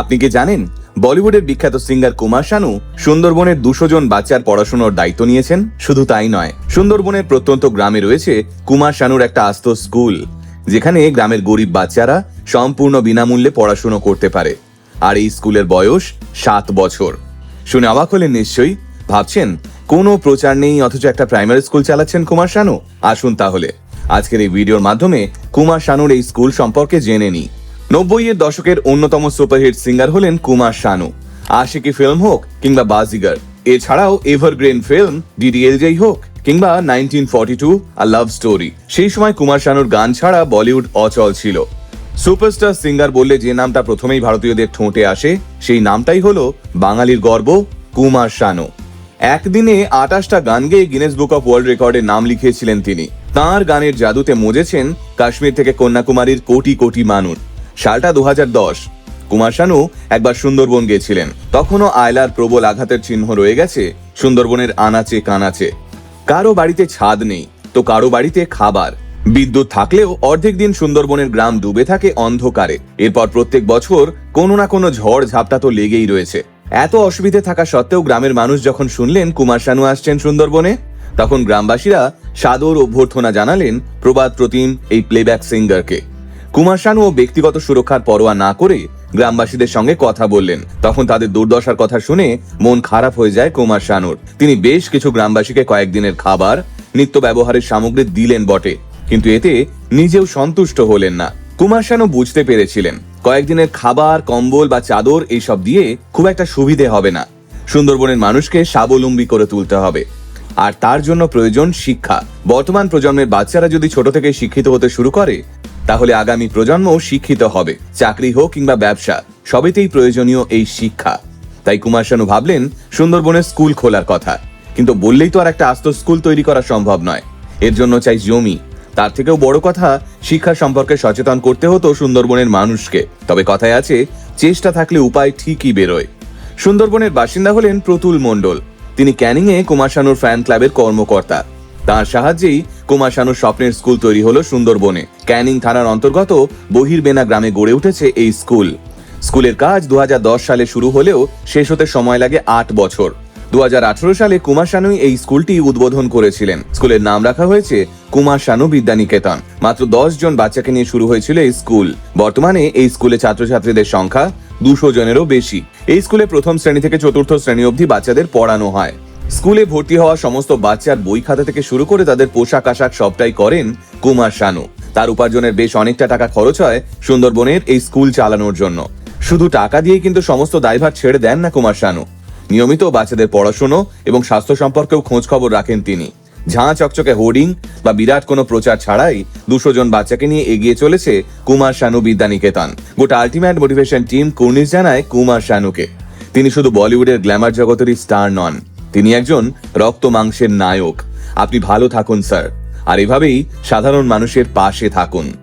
আপনি কি জানেন, বলিউডের বিখ্যাত সিঙ্গার কুমার শানু সুন্দরবনের দুশো জন বাচ্চার পড়াশোনার দায়িত্ব নিয়েছেন? শুধু তাই নয়, সুন্দরবনের প্রত্যন্ত গ্রামে রয়েছে কুমার শানুর একটা আস্ত স্কুল, যেখানে গ্রামের গরিব বাচ্চারা সম্পূর্ণ বিনামূল্যে পড়াশুনো করতে পারে। আর এই স্কুলের বয়স সাত বছর। শুনে অবাক হলেন নিশ্চয়ই ভাবছেন, কোনো প্রচার নেই, অথচ একটা প্রাইমারি স্কুল চালাচ্ছেন কুমার শানু? আসুন তাহলে, আজকের এই ভিডিওর মাধ্যমে কুমার শানুর এই স্কুল সম্পর্কে জেনে নিই। নব্বই এর দশকের অন্যতম সুপারহিট সিঙ্গার হলেন কুমার শানু। আশিকি ফিল্ম হোক কিংবা বাজিগার, এছাড়াও এভারগ্রেন ফিল্ম, ডিডিএলজেই হোক কিংবা nineteen forty two, a love story. সেই সময় কুমার শানুর গান ছাড়া বলিউড অচল ছিল। সুপারস্টার সিঙ্গার বললে যে নামটা প্রথমেই ভারতীয়দের ঠোঁটে আসে, সেই নামটাই হলো বাঙালির গর্ব, কুমার শানু। একদিনে আটাশটা গান গেয়ে গিনেস বুক অফ ওয়ার্ল্ড রেকর্ডের নাম লিখিয়েছিলেন তিনি। তাঁর গানের জাদুতে মজেছেন কাশ্মীর থেকে কন্যাকুমারীর কোটি কোটি মানুষ। সালটা দু হাজার দশ। কুমার শানু একবার সুন্দরবন গিয়েছিলেন। তখনও আয়লার প্রবল আঘাতের চিহ্ন রয়ে গেছে, সুন্দরবনের আনাচে কানাচে। কারও বাড়িতে ছাদ নেই, তো কারও বাড়িতে খাবার। বিদ্যুৎ থাকলেও অর্ধেক দিন সুন্দরবনের গ্রাম ডুবে থাকে অন্ধকারে। এরপর প্রত্যেক বছর কোনো না কোনো ঝড় ঝাপটা তো লেগেই রয়েছে। এত অসুবিধে থাকা সত্ত্বেও গ্রামের মানুষ যখন শুনলেন কুমার শানু আসছেন সুন্দরবনে, তখন গ্রামবাসীরা সাদর অভ্যর্থনা জানালেন প্রবাদ প্রতিম এই প্লেব্যাক সিঙ্গারকে কুমার শানু ব্যক্তিগত সুরক্ষার পরোয়া না করে গ্রামবাসীদের সঙ্গে কথা বললেন। তখন তাদের দুর্দশার কথা শুনে মন খারাপ হয়ে যায় কুমার শানুর তিনি বেশ কিছু গ্রামবাসীকে কয়েকদিনের খাবার, নিত্য ব্যবহারের সামগ্রী দিলেন বটে, কিন্তু এতে নিজেও সন্তুষ্ট হলেন না। কুমার শানু বুঝতে পেরেছিলেন, কয়েকদিনের খাবার, কম্বল বা চাদর এইসব দিয়ে খুব একটা সুবিধে হবে না। সুন্দরবনের মানুষকে স্বাবলম্বী করে তুলতে হবে। আর তার জন্য প্রয়োজন শিক্ষা। বর্তমান প্রজন্মের বাচ্চারা যদি ছোট থেকে শিক্ষিত হতে শুরু করে তাহলে আগামী প্রজন্ম শিক্ষিত হবে। চাকরি হোক কিংবা ব্যবসা, সবেতেই প্রয়োজনীয় এই শিক্ষা। তাই কুমার শানু ভাবলেন সুন্দরবনের স্কুল খোলার কথা। কিন্তু বললেই তো আর একটা আস্ত স্কুল তৈরি করা সম্ভব নয়। এর জন্য চাই জমি। তার থেকেও বড় কথা, শিক্ষা সম্পর্কে সচেতন করতে হতো সুন্দরবনের মানুষকে। তবে কথায় আছে, চেষ্টা থাকলে উপায় ঠিকই বেরোয়। সুন্দরবনের বাসিন্দা হলেন প্রতুল মণ্ডল। তিনি ক্যানিং এ কুমার শানুর ফ্যান ক্লাবের কর্মকর্তা। তার সাহায্যেই কুমার শানুর স্বপ্নের স্কুল তৈরি হলো সুন্দরবনে। ক্যানিং থানার অন্তর্গত বহিরবেনা গ্রামে গড়ে উঠেছে এই স্কুল। স্কুলের কাজ দু হাজার দশ সালে শুরু হলেও শেষ হতে সময় লাগে আট বছর। দুহাজার আঠারো সালে কুমার শানুই এই স্কুলটি উদ্বোধন করেছিলেন। স্কুলের নাম রাখা হয়েছে কুমার শানু বিদ্যানিকেতন। মাত্র দশ জন বাচ্চাকে নিয়ে শুরু হয়েছিল এই স্কুল। বর্তমানে এই স্কুলে ছাত্রছাত্রীদের সংখ্যা দুশো জনেরও বেশি। এই স্কুলে প্রথম শ্রেণি থেকে চতুর্থ শ্রেণি অবধি বাচ্চাদের পড়ানো হয়। স্কুলে ভর্তি হওয়া সমস্ত বাচ্চার বই খাতা থেকে শুরু করে তাদের পোশাক আশাক সবটাই করেন কুমার শানু। তার উপার্জনের বেশ অনেকটা টাকা খরচ হয় সুন্দরবনের এই স্কুল চালানোর জন্য। শুধু টাকা দিয়ে কিন্তু সমস্ত দায়ভার ছেড়ে দেন না কুমার শানু। নিয়মিত বাচ্চাদের পড়াশুনো এবং স্বাস্থ্য সম্পর্কেও খোঁজ খবর রাখেন তিনি। ঝাঁ চকচকে হোর্ডিং বা বিরাট কোনো প্রচার ছাড়াই দুশো জন বাচ্চাকে নিয়ে এগিয়ে চলেছে কুমার শানু বিদ্যানিকেতন। গোটা আলটিমেট মোটিভেশন টিম কুর্নিশ জানায় কুমার শানুকে। তিনি শুধু বলিউডের গ্ল্যামার জগতেরই স্টার নন, তিনি একজন রক্ত মাংসের নায়ক। আপনি ভালো থাকুন, স্যার। আর এভাবেই সাধারণ মানুষের পাশে থাকুন।